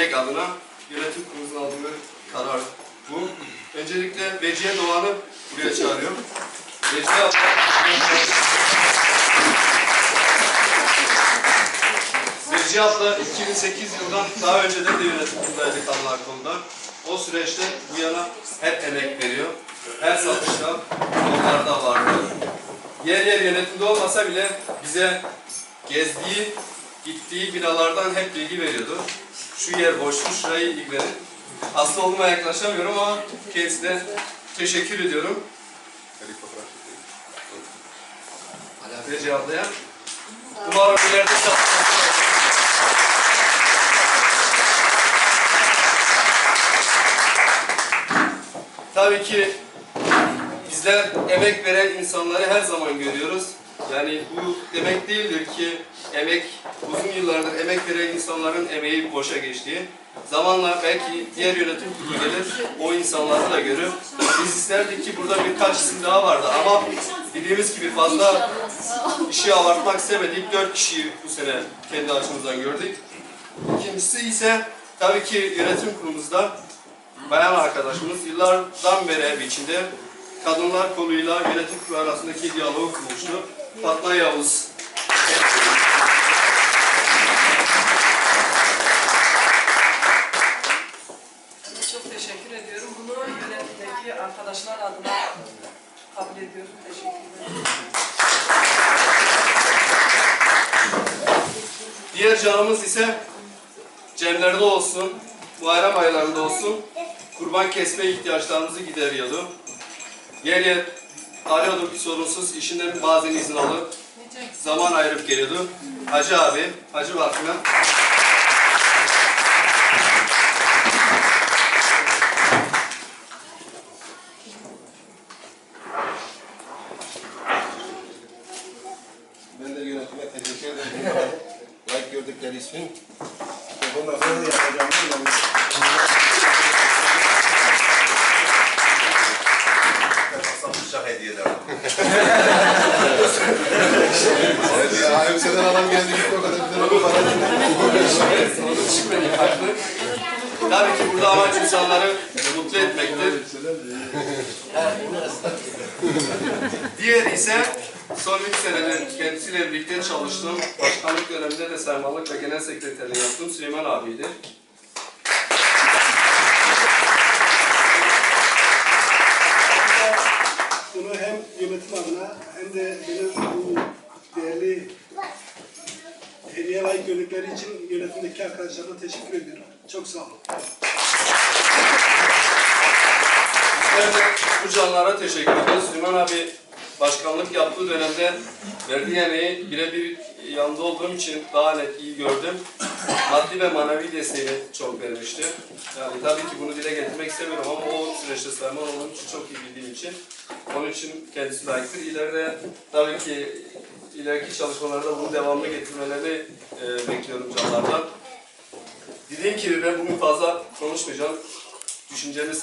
dernek adına yönetim kurulumuzun aldığı karar bu. Öncelikle Vecihe Doğan'ı buraya çağırıyorum. Vecihe abla, Vecihe abla 2008 yılından daha önceden de yönetim kurulundaydı Kanlar Konu'da. O süreçte bu yana hep emek veriyor. Her satışta onlarda vardı. Yer yer yönetimde olmasa bile bize gezdiği, gittiği binalardan hep bilgi veriyordu. Şu yer boşmuş, şurayı ilgilenin. Hasta olduğuma yaklaşamıyorum ama kendisine teşekkür ediyorum. Alafiyeci ablaya. Umarım ileride Tabii ki bizler emek veren insanları her zaman görüyoruz. Yani bu demek değildir ki emek, uzun yıllardır emek veren insanların emeği boşa geçtiği. Zamanla belki diğer yönetim kurulu gelir, o insanları da görür. Biz isterdik ki burada birkaç isim daha vardı ama dediğimiz gibi fazla işi abartmak istemedik. Dört kişiyi bu sene kendi açımızdan gördük. İkincisi ise tabii ki yönetim kurulumuzda bayan arkadaşımız yıllardan beri ev içinde kadınlar koluyla yönetim kurulu arasındaki diyaloğu kurmuştu. Fatma Yavuz. Çok teşekkür ediyorum. Bunu yönetimdeki arkadaşlar adına kabul ediyorum. Teşekkür ederim. Diğer canımız ise cemlerde olsun, bayram aylarında olsun kurban kesme ihtiyaçlarımızı gideriyordu. Yer yer arıyorduk sorunsuz işinden bazen izin alıp zaman ayırıp geliyordu. Hacı abi, Hacı Vakfı'na Ben de yönetime teşekkür ederim. Layık gördükleri için. Bundan sonra yapacağım. Satışa hediye ederim. Ya Tabii ki burada amaç insanları mutlu etmektir. Diğer ise son üç senedir kendisiyle birlikte çalıştığım, başkanlık döneminde de sermalık ve genel sekreterliği yaptığım Süleyman abiydi. Bunu hem yönetim adına hem de benim bu değerli hediye layık gördükleri için yönetimdeki arkadaşlarına teşekkür ediyorum. Çok sağ olun. De bu canlara teşekkür ediyoruz. Süleyman abi başkanlık yaptığı dönemde verdiği emeği birebir yanında olduğum için daha net iyi gördüm. Maddi ve manevi desteğini çok vermişti. Yani tabii ki bunu dile getirmek istemiyorum ama o süreçte Süleyman olduğum için çok iyi bildiğim için onun için kendisi layıktır. İleride tabii ki ileriki çalışmalarda bunu devamlı getirmelerini e, bekliyorum canlardan. Dediğim gibi ben bugün fazla konuşmayacağım. Düşüncemi